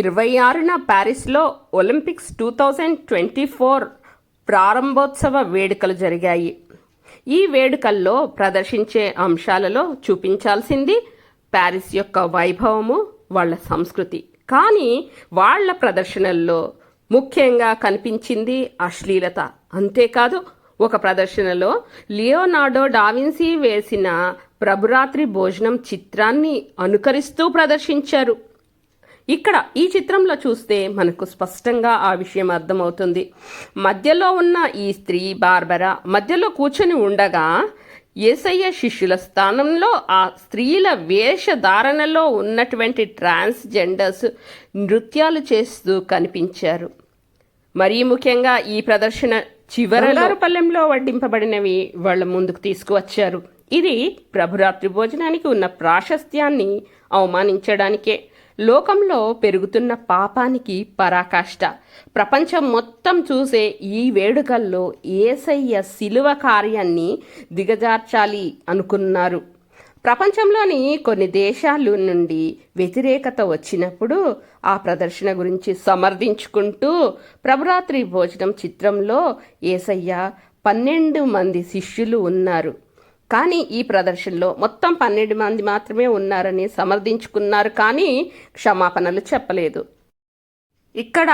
ఇరవై ఆరున ప్యారిస్లో Olympics two thousand twenty four ప్రారంభోత్సవ వేడుకలు జరిగాయి. ఈ వేడుకల్లో ప్రదర్శించే అంశాలలో చూపించాల్సింది ప్యారిస్ యొక్క వైభవము వాళ్ళ సంస్కృతి. కానీ వాళ్ళ ప్రదర్శనల్లో ముఖ్యంగా కనిపించింది అశ్లీలత. అంతేకాదు ఒక ప్రదర్శనలో లియోనార్డో డావిన్సీ వేసిన ప్రభురాత్రి భోజనం చిత్రాన్ని అనుకరిస్తూ ప్రదర్శించారు. ఇక్కడ ఈ చిత్రంలో చూస్తే మనకు స్పష్టంగా ఆ విషయం అర్థమవుతుంది. మధ్యలో ఉన్న ఈ స్త్రీ బార్బరా మధ్యలో కూర్చొని ఉండగా ఏసయ్య శిష్యుల స్థానంలో ఆ స్త్రీల వేషధారణలో ఉన్నటువంటి ట్రాన్స్జెండర్స్ నృత్యాలు చేస్తూ కనిపించారు. మరీ ముఖ్యంగా ఈ ప్రదర్శన చివరలారు పల్లెంలో వడ్డింపబడినవి వాళ్ళ ముందుకు తీసుకువచ్చారు. ఇది ప్రభురాత్రి భోజనానికి ఉన్న ప్రాశస్త్యాన్ని అవమానించడానికే. లోకంలో పెరుగుతున్న పాపానికి పరాకాష్ట. ప్రపంచం మొత్తం చూసే ఈ వేడుకల్లో ఏసయ్య శిలువ కార్యాన్ని దిగజార్చాలి అనుకున్నారు. ప్రపంచంలోని కొన్ని దేశాల నుండి వ్యతిరేకత వచ్చినప్పుడు ఆ ప్రదర్శన గురించి సమర్థించుకుంటూ ప్రభురాత్రి భోజనం చిత్రంలో ఏసయ్య పన్నెండు మంది శిష్యులు ఉన్నారు. కానీ ఈ ప్రదర్శనలో మొత్తం పన్నెండు మంది మాత్రమే ఉన్నారని సమర్థించుకున్నారు కానీ క్షమాపణలు చెప్పలేదు. ఇక్కడ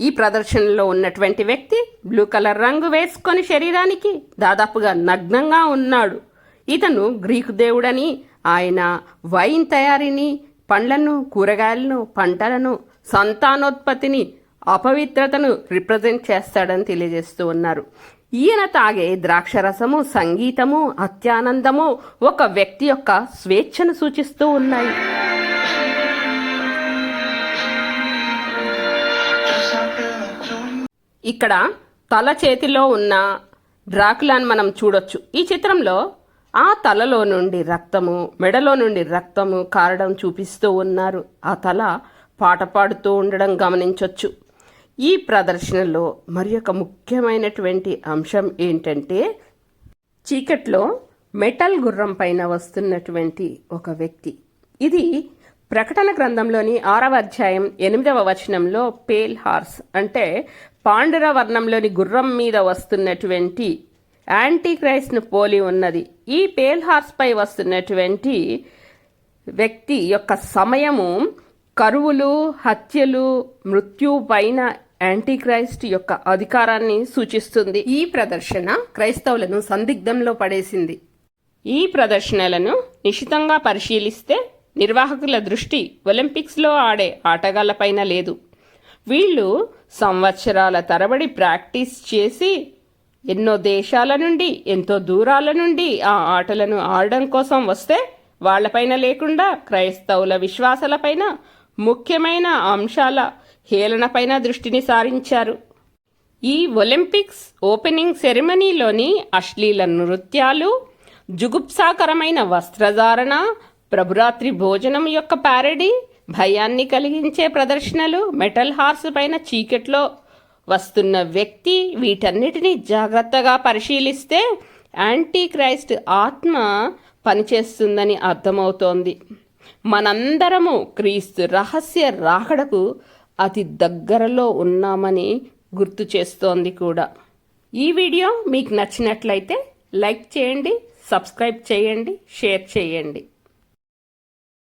ఈ ప్రదర్శనలో ఉన్నటువంటి వ్యక్తి బ్లూ కలర్ రంగు వేసుకొని శరీరానికి దాదాపుగా నగ్నంగా ఉన్నాడు. ఇతను గ్రీకు దేవుడని ఆయన వైన్ తయారీని పండ్లను కూరగాయలను పంటలను సంతానోత్పత్తిని అపవిత్రతను రిప్రజెంట్ చేస్తాడని తెలియజేస్తూ ఉన్నారు. ఈయన తాగే ద్రాక్షరసము సంగీతము అత్యానందము ఒక వ్యక్తి యొక్క స్వేచ్ఛను సూచిస్తూ ఉన్నాయి. ఇక్కడ తల చేతిలో ఉన్న డ్రాకులాని మనం చూడొచ్చు. ఈ చిత్రంలో ఆ తలలో నుండి రక్తము మెడలో నుండి రక్తము కారడం చూపిస్తూ ఉన్నారు. ఆ తల పాట పాడుతూ ఉండడం గమనించవచ్చు ఈ ప్రదర్శనలో మరి ఒక ముఖ్యమైనటువంటి అంశం ఏంటంటే చీకట్లో మెటల్ గుర్రం పైన వస్తున్నటువంటి ఒక వ్యక్తి. ఇది ప్రకటన గ్రంథంలోని ఆరవ అధ్యాయం ఎనిమిదవ వచనంలో పేల్ హార్స్ అంటే పాండుర వర్ణంలోని గుర్రం మీద వస్తున్నటువంటి యాంటీ క్రైస్ట్ను పోలి ఉన్నది. ఈ పేల్ హార్స్ పై వస్తున్నటువంటి వ్యక్తి యొక్క సమయము కరువులు హత్యలు మృత్యు పైన యాంటీక్రైస్ట్ యొక్క అధికారాన్ని సూచిస్తుంది. ఈ ప్రదర్శన క్రైస్తవులను సందిగ్ధంలో పడేసింది. ఈ ప్రదర్శనలను నిశితంగా పరిశీలిస్తే నిర్వాహకుల దృష్టి ఒలింపిక్స్లో ఆడే ఆటగాళ్ళపైన లేదు. వీళ్ళు సంవత్సరాల తరబడి ప్రాక్టీస్ చేసి ఎన్నో దేశాల నుండి ఎంతో దూరాల నుండి ఆ ఆటలను ఆడడం కోసం వస్తే వాళ్ళపైన లేకుండా క్రైస్తవుల విశ్వాసాలపైన ముఖ్యమైన అంశాల హేళనపైన దృష్టిని సారించారు. ఈ ఒలింపిక్స్ ఓపెనింగ్ సెరిమనీలోని అశ్లీల నృత్యాలు జుగుప్సాకరమైన వస్త్రధారణ ప్రభురాత్రి భోజనం యొక్క ప్యారడీ భయాన్ని కలిగించే ప్రదర్శనలు మెటల్ హార్స్ పైన చీకట్లో వస్తున్న వ్యక్తి వీటన్నిటినీ జాగ్రత్తగా పరిశీలిస్తే యాంటీ క్రైస్ట్ ఆత్మ పనిచేస్తుందని అర్థమవుతోంది. మనందరము క్రీస్తు రహస్య రాకడకు అతి దగ్గరలో ఉన్నామని గుర్తు చేస్తోంది కూడా. ఈ వీడియో మీకు నచ్చినట్లయితే లైక్ చేయండి సబ్స్క్రైబ్ చేయండి షేర్ చేయండి.